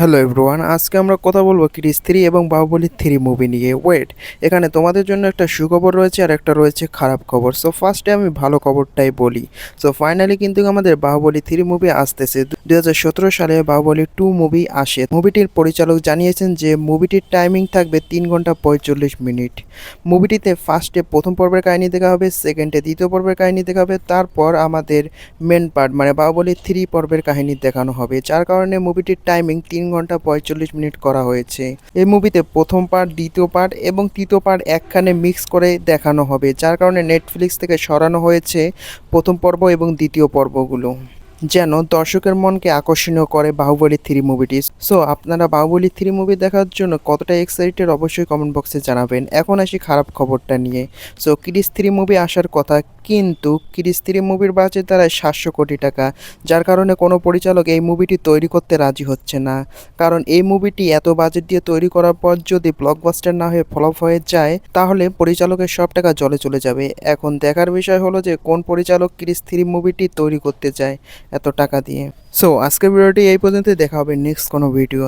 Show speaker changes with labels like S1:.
S1: Hello everyone আজকে আমরা কথা বলব ক্রিস থ্রি এবং বাহুবলী থ্রি মুভি নিয়ে। ওয়েট এখানে তোমাদের জন্য একটা সুখবর রয়েছে আর একটা রয়েছে খারাপ খবর। সো ফার্স্টে আমি ভালো খবরটাই বলি। সো ফাইনালি কিন্তু আমাদের বাহুবলি থ্রি মুভি আসতেছে। দু হাজার সতেরো সালে বাহুবলী টু মুভি আসে। মুভিটির পরিচালক জানিয়েছেন যে, মুভিটির টাইমিং থাকবে তিন ঘণ্টা পঁয়তাল্লিশ মিনিট। মুভিটিতে ফার্স্টে প্রথম পর্বের কাহিনী দেখা হবে, সেকেন্ডে দ্বিতীয় পর্বের কাহিনী দেখা হবে, তারপর আমাদের মেন পার্ট মানে বাহুবলী থ্রি পর্বের কাহিনী দেখানো হবে। যার কারণে মুভিটির টাইমিং তিন ঘণ্টা পঁয়তাল্লিশ মিনিট করা হয়েছে। এই মুভিতে প্রথম পার্ট দ্বিতীয় পার্ট এবং তৃতীয় পার্ট একখানে মিক্স করে দেখানো হবে, যার কারণে নেটফ্লিক্স থেকে সরানো হয়েছে প্রথম পর্ব এবং দ্বিতীয় পর্বগুলো। যেন দর্শকের মনকে আকর্ষণীয় করে বাহুবলি থ্রি মুভিটি সো আপনারা বাহুবলী থ্রি মুভি দেখার জন্য কতটা এক্সাইটেড অবশ্যই কমেন্ট বক্সে জানাবেন। এখন আসি খারাপ খবরটা নিয়ে। সো ক্রিস থ্রি মুভি আসার কথা কিন্তু ক্রিস থ্রি মুভির বাজেট দাঁড়ায় সাতশো কোটি টাকা, যার কারণে কোনো পরিচালক এই মুভিটি তৈরি করতে রাজি হচ্ছে না। কারণ এই মুভিটি এত বাজেট দিয়ে তৈরি করার পর যদি ব্লকবাস্টার না হয়ে ফ্লপ হয়ে যায়, তাহলে পরিচালকের সব টাকা জলে চলে যাবে। এখন দেখার বিষয় হলো যে কোন পরিচালক ক্রিস থ্রি মুভিটি তৈরি করতে চায় এত টাকা দিয়ে। সো আজকের ভিডিওটি এই পর্যন্ত দেখা হবে নেক্সট কোনো ভিডিও